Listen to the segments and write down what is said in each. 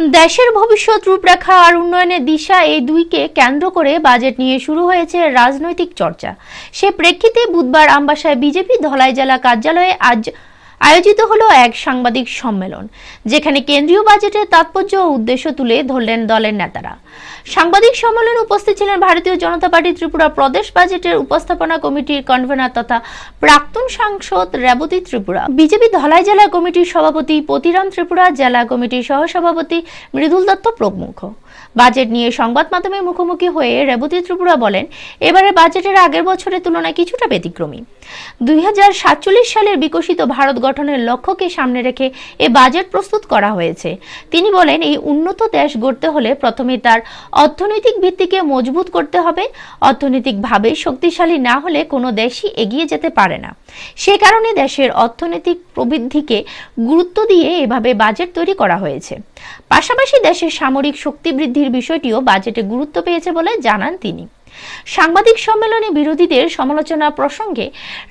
দেশের ভবিষ্যৎ রূপরেখা আর উন্নয়নের দিশা এই দুইকে কেন্দ্র করে বাজেট নিয়ে শুরু হয়েছে রাজনৈতিক চর্চা। সে প্রেক্ষিতে বুধবার আমবাসায় বিজেপি ধলাই জেলা কার্যালয়ে আজ আয়োজিত হলো এক সাংবাদিক সম্মেলন, যেখানে কেন্দ্রীয় বাজেটের তাৎপর্য ও উদ্দেশ্য তুলে ধরলেন দলের নেতারা। সাংবাদিক সম্মেলনে উপস্থিত ছিলেন ভারতীয় জনতা পার্টি ত্রিপুরা প্রদেশ বাজেটের উপস্থাপনা কমিটির কনভেনার তথা প্রাক্তন সাংসদ রেবতী ত্রিপুরা, বিজেপি ধলাই জেলা কমিটির সভাপতি পতিরাম ত্রিপুরা, জেলা কমিটির সহসভাপতি মৃদুল দত্ত প্রমুখ। বাজেট নিয়ে সংবাদ মাধ্যমে মুখোমুখি হয়ে রেবতী ত্রিপুরা বলেন, এবারে বাজেটের আগের বছরের তুলনায় কিছুটা ব্যতিক্রমী। দুই হাজার সাতচল্লিশ সালের বিকশিত ভারত গঠনের লক্ষ্যকে সামনে রেখে এ বাজেট প্রস্তুত করা হয়েছে। তিনি বলেন, এই উন্নত দেশ গড়তে হলে প্রথমে তার অর্থনৈতিক ভিত্তিকে মজবুত করতে হবে। অর্থনৈতিকভাবে শক্তিশালী না হলে কোনো দেশই এগিয়ে যেতে পারে না। সে কারণে দেশের অর্থনৈতিক প্রবৃদ্ধিকে গুরুত্ব দিয়ে এভাবে বাজেট তৈরি করা হয়েছে। পাশাপাশি দেশের সামরিক শক্তি বৃদ্ধির বিষয়টিও বাজেটে গুরুত্ব পেয়েছে বলে জানান তিনি। সাংবাদিক সম্মেলনে বিরোধীদের সমালোচনা প্রসঙ্গে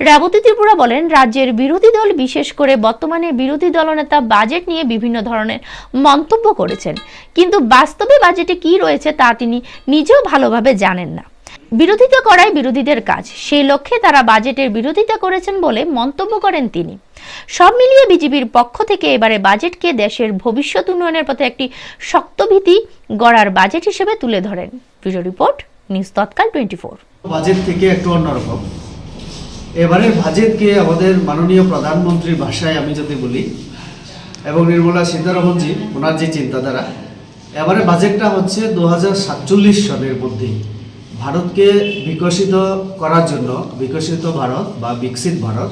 রেবতী ত্রিপুরা বলেন, রাজ্যের বিরোধী দল, বিশেষ করে বর্তমানে বিরোধী দলনেতা বাজেট নিয়ে বিভিন্ন ধরনের মন্তব্য করেছেন। কিন্তু বাস্তবে বাজেটে কি রয়েছে তা তিনি নিজেও ভালোভাবে জানেন না। বিরোধিতা করাই বিরোধীদের কাজ। সেই লক্ষ্যে তারা বাজেটের বিরোধিতা করেছেন বলে মন্তব্য করেন তিনি। সব মিলিয়ে বিজেপির পক্ষ থেকে এবারে বাজেটকে দেশের ভবিষ্যৎ উন্নয়নের পথে একটি শক্ত ভিত্তি গড়ার বাজেট হিসেবে তুলে ধরেন। ভিডিও রিপোর্ট নিউজ তৎকাল টোয়েন্টি বাজেট থেকে একটু অন্যরকম। এবারের বাজেটকে আমাদের মাননীয় প্রধানমন্ত্রীর ভাষায় আমি যদি বলি, এবং নির্মলা সীতারামনজি, ওনার যে চিন্তাধারা, এবারে বাজেটটা হচ্ছে দু সনের মধ্যে ভারতকে বিকশিত করার জন্য, বিকশিত ভারত বা বিকশিত ভারত,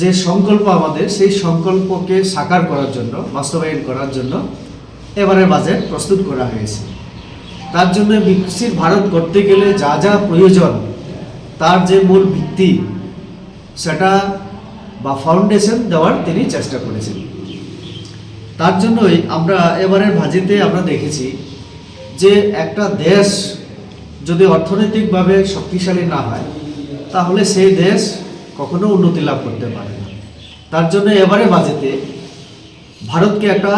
যে সংকল্প আমাদের, সেই সংকল্পকে সাকার করার জন্য, বাস্তবায়ন করার জন্য এবারের বাজেট প্রস্তুত করা হয়েছে। তার জন্য বিকশিত ভারত করতে গেলে যা যা প্রয়োজন, তার যে মূল ভিত্তি, সেটা বা ফাউন্ডেশন দেওয়ার তিনি চেষ্টা করেছেন। তার জন্যই আমরা এবারের ভাজিতে আমরা দেখেছি যে একটা দেশ যদি অর্থনৈতিকভাবে শক্তিশালী না হয়, তাহলে সেই দেশ কখনো উন্নতি লাভ করতে পারে না। তার জন্য এবারে বাজেতে ভারতকে একটা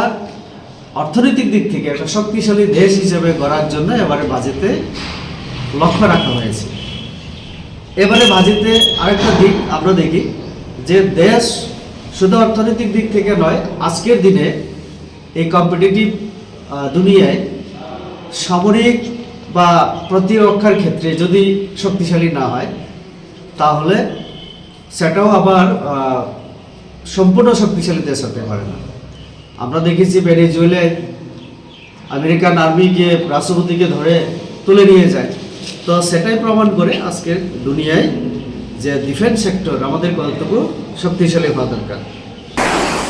অর্থনৈতিক দিক থেকে একটা শক্তিশালী দেশ হিসেবে গড়ার জন্য এবারে বাজেটে লক্ষ্য রাখা হয়েছে। এবারে বাজেটে আরেকটা দিক আমরা দেখি, যে দেশ শুধু অর্থনৈতিক দিক থেকে নয়, আজকের দিনে এই কম্পিটিটিভ দুনিয়ায় সামরিক বা প্রতিরক্ষার ক্ষেত্রে যদি শক্তিশালী না হয়, তাহলে সেটাও আবার সম্পূর্ণ শক্তিশালী দেশ হতে পারে না। আমরা দেখেছি ভেনেজুয়েলে আমেরিকান আর্মিকে, রাষ্ট্রপতিকে ধরে তুলে নিয়ে যায়। তো সেটাই প্রমাণ করে আজকের দুনিয়ায় যে ডিফেন্স সেক্টর আমাদের কতটুকু শক্তিশালী হওয়া দরকার।